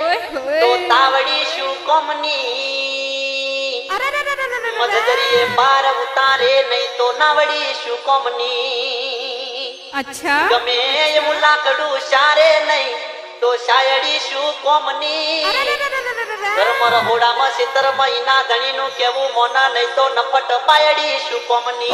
તો તાવડી કોમની? મજદરીએ પાર ઉતારે નહીં તો નાવડી શું કોમની? અચ્છા. ગમે એવું લાકડું સારે નહીં તો શાયડી શું કોમની? ધર્મ રહોડામાં સિત્તર મહિના ધણીનું કેવું મોના નહીં તો નપટ પાયડી શું કોમની?